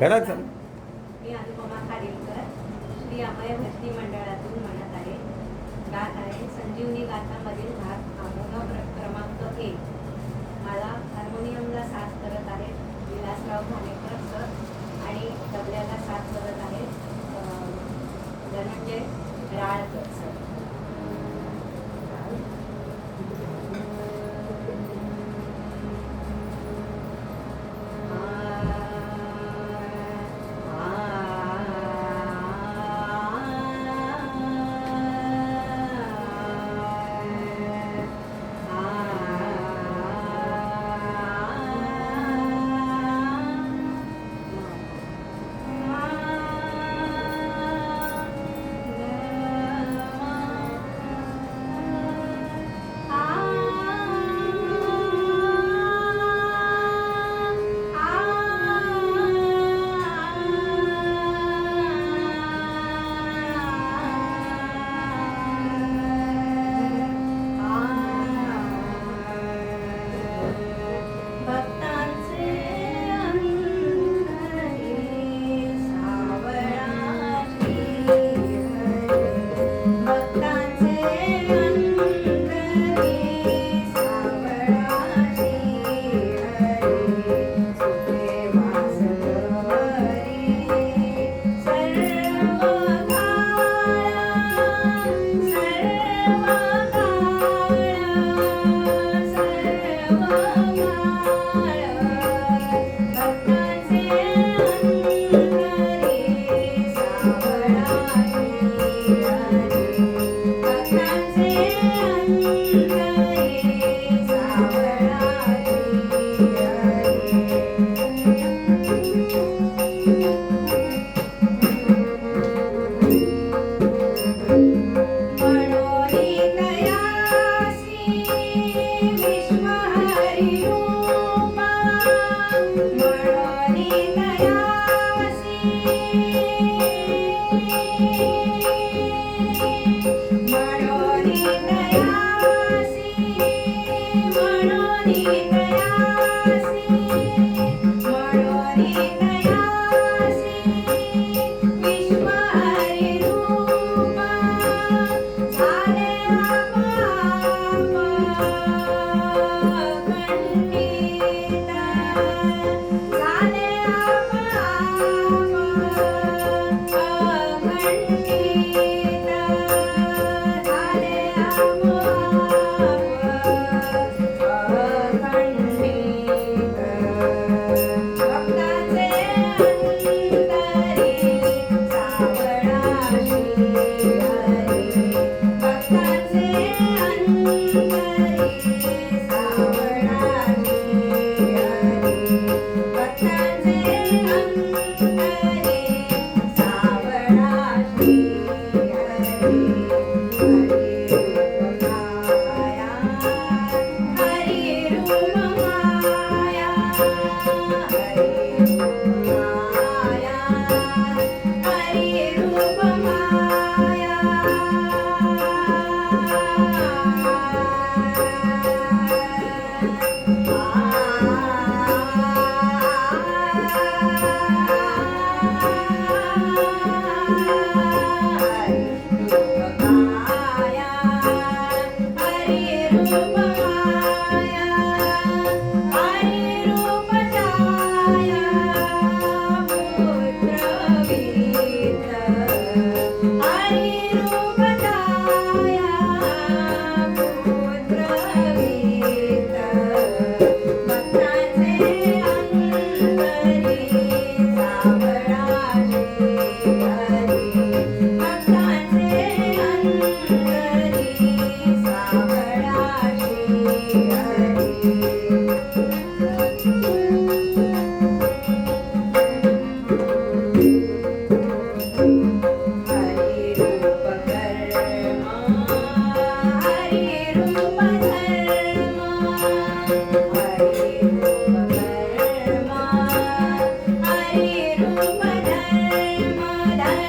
घरात मी अनुपमा खाडीलकर श्री अमय भक्ती मंडळातून म्हणत आहे. गात आहे. संजीवनी गाथामधील